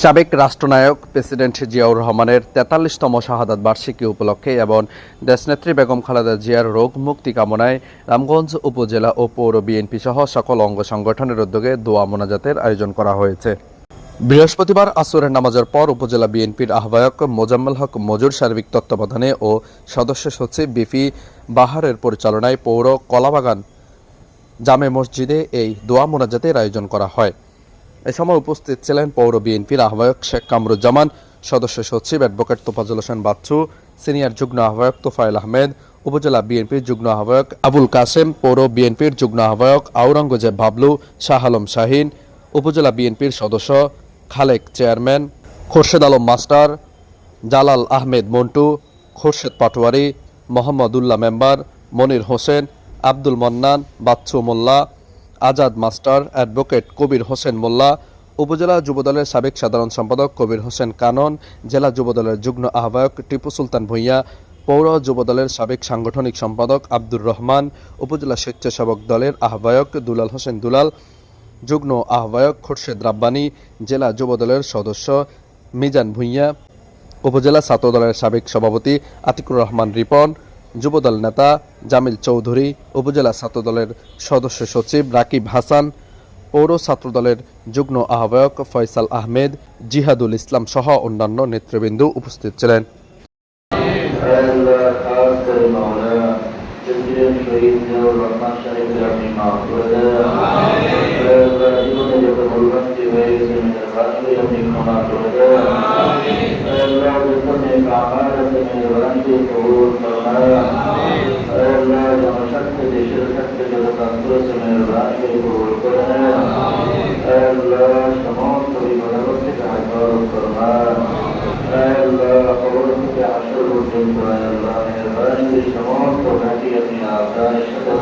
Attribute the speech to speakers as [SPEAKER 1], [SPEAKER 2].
[SPEAKER 1] সাবেক রাষ্ট্রনায়ক প্রেসিডেন্ট জিয়াউর রহমানের তেতাল্লিশতম শাহাদাত বার্ষিকী উপলক্ষে এবং দেশনেত্রী বেগম খালেদা জিয়ার রোগ মুক্তি কামনায় রামগঞ্জ উপজেলা ও পৌর বিএনপি সহ সকল অঙ্গ সংগঠনের উদ্যোগে দোয়া মোনাজাতের আয়োজন করা হয়েছে। বৃহস্পতিবার আসরের নামাজের পর উপজেলা বিএনপির আহ্বায়ক মোজাম্মেল হক মজুর সার্বিক তত্ত্বাবধানে ও সদস্য সচিব বিপি বাহারের পরিচালনায় পৌর কলাবাগান জামে মসজিদে এই দোয়া মোনাজাতের আয়োজন করা হয়। এ সময় উপস্থিত ছিলেন পৌর বিএনপির আহ্বায়ক শেখ কামরুজ্জামান, সদস্য সচিব অ্যাডভোকেট তোফাজুল হোসেন বাচ্চু, সিনিয়র যুগ্ম আহ্বায়ক তোফায়েল আহমেদ, উপজেলা বিএনপির যুগ্ম আহ্বায়ক আবুল কাসেম, পৌর বিএনপির যুগ্ম আহ্বায়ক আওরঙ্গজেব বাবলু শাহ আলম শাহিন, উপজেলা বিএনপির সদস্য Khalek chairman, Khorshed Alam master, Jalal Ahmed Montu, Khorshed Patwari, Mohammadullah member, Monir Hossain Abdul Mannan, Bachchu Molla, Azad master advocate Kabir Hossain Molla, উপজেলা যুবদলের সাবেক সাধারণ সম্পাদক কবির হোসেন কানন, জেলা যুবদলের যুগ্ম আহ্বায়ক টিপু সুলতান ভূঁইয়া, পৌর যুবদলের সাবেক সাংগঠনিক সম্পাদক আব্দুর রহমান, উপজেলা স্বেচ্ছাসেবক দলের আহ্বায়ক দুলাল হোসেন দুলাল, যুগ্ম আহ্বায়ক খোরশেদ রাব্বানি, জেলা যুবদলের সদস্য মিজান ভূঁইয়া, উপজেলা ছাত্রদলের সাবেক সভাপতি আতিকুর রহমান রিপন যুবদল নেতা জামিল চৌধুরী, উপজেলা ছাত্রদলের সদস্য সচিব রাকিব হাসান, পৌর ছাত্রদলের যুগ্ম আহ্বায়ক ফয়সাল আহমেদ, জিহাদুল ইসলাম সহ অন্যান্য নেতৃবৃন্দ উপস্থিত ছিলেন।
[SPEAKER 2] মেহরবানি করে কবুল করে নেন আল্লাহ সমস্ত বিপদ থেকে হাজার ফরমায় আল্লাহ কবর থেকে আসর পর্যন্ত আল্লাহ মেহরবানি করে সমস্ত ঘাটি আপনি আপনার সাথে পান করে দেন